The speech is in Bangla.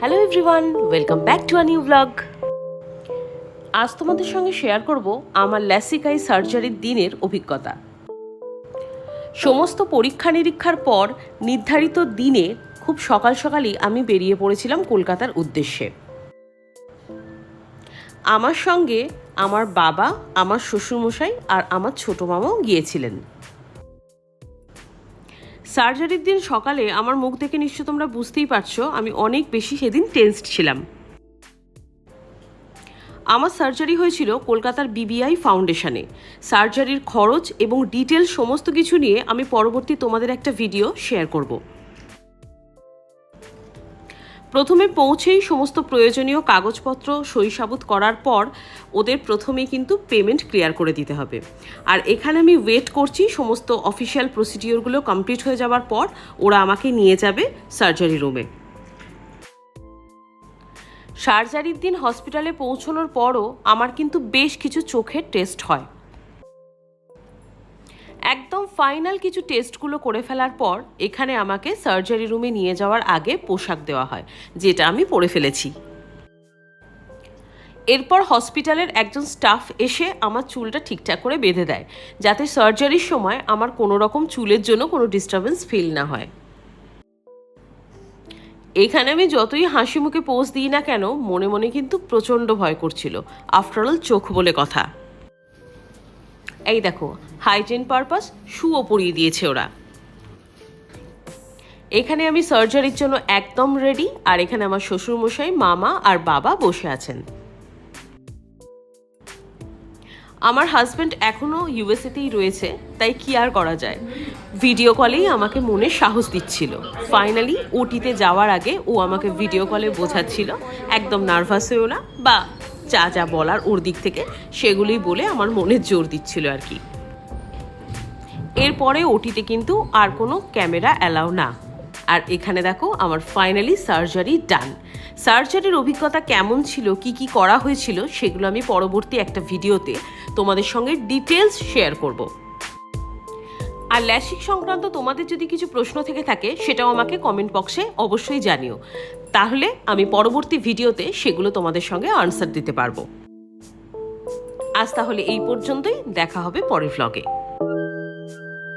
Hello everyone welcome back to a new blog আজ তোমাদের সঙ্গে শেয়ার করব আমার ল্যাসিকাই সার্জারির দিনের অভিজ্ঞতা। সমস্ত পরীক্ষা নিরীক্ষার পর নির্ধারিত দিনে খুব সকাল সকালই আমি বেরিয়ে পড়েছিলাম কলকাতার উদ্দেশ্যে। আমার সঙ্গে আমার বাবা, আমার শ্বশুরমশাই আর আমার ছোটো মামাও গিয়েছিলেন। সার্জারির দিন সকালে আমার মুখ দেখে নিশ্চয় তোমরা বুঝতেই পারছ, আমি অনেক বেশি সেদিন টেন্সড ছিলাম। আমার সার্জারি হয়েছিল কলকাতার বিবিআই ফাউন্ডেশনে। সার্জারির খরচ এবং ডিটেল সমস্ত কিছু নিয়ে আমি পরবর্তী তোমাদের একটা ভিডিও শেয়ার করব। প্রথমে পৌঁছেই সমস্ত প্রয়োজনীয় কাগজপত্র সই সাবুত করার পর ওদের প্রথমে কিন্তু পেমেন্ট ক্লিয়ার করে দিতে হবে। আর এখানে আমি ওয়েট করছি, সমস্ত অফিসিয়াল প্রসিডিওরগুলো কমপ্লিট হয়ে যাওয়ার পর ওরা আমাকে নিয়ে যাবে সার্জারি রুমে সার্জারির দিন হসপিটালে পৌঁছানোর পরও আমার কিন্তু বেশ কিছু চোখের টেস্ট হয়। একদম ফাইনাল কিছু টেস্টগুলো করে ফেলার পর এখানে আমাকে সার্জারি রুমে নিয়ে যাওয়ার আগে পোশাক দেওয়া হয়, যেটা আমি পরে ফেলেছি। এরপর হসপিটালের একজন স্টাফ এসে আমার চুলটা ঠিকঠাক করে বেঁধে দেয়, যাতে সার্জারির সময় আমার কোনো রকম চুলের জন্য কোনো ডিস্টারবেন্স ফিল না হয়। এখানে আমি যতই হাসি মুখে পোজ দিই না কেন, মনে মনে কিন্তু প্রচণ্ড ভয় করছিল। আফটারঅল চোখ বলে কথা। এই দেখো হাইজেন পারপাস শুও পরিয়ে দিয়েছে ওরা। এখানে আমি সার্জারির জন্য একদম রেডি আর এখানে আমার শ্বশুরমশাই, মামা আর বাবা বসে আছেন। আমার হাজব্যান্ড এখনও ইউএসএতেই রয়েছে, তাই কি আর করা যায়? ভিডিও কলেই আমাকে মনে সাহস দিচ্ছিল। ফাইনালি ওটিতে যাওয়ার আগে ও আমাকে ভিডিও কলে বোঝাচ্ছিল, একদম নার্ভাস হয়েও না বা যা যা বলার ওর দিক থেকে সেগুলি বলে আমার মনে জোর দিচ্ছিল আর কি। এরপরে ওটিতে কিন্তু আর কোনো ক্যামেরা অ্যালাউ না। আর এখানে দেখো আমার ফাইনালি সার্জারি ডান। সার্জারির অভিজ্ঞতা কেমন ছিল, কি কি করা হয়েছিল, সেগুলো আমি পরবর্তী একটা ভিডিওতে তোমাদের সঙ্গে ডিটেলস শেয়ার করব। আর ল্যাসিক সংক্রান্ত তোমাদের যদি কিছু প্রশ্ন থেকে থাকে, সেটাও আমাকে কমেন্ট বক্সে অবশ্যই জানিও। তাহলে আমি পরবর্তী ভিডিওতে সেগুলো তোমাদের সঙ্গে আনসার দিতে পারব। আজ তাহলে এই পর্যন্তই, দেখা হবে পরের ভ্লগে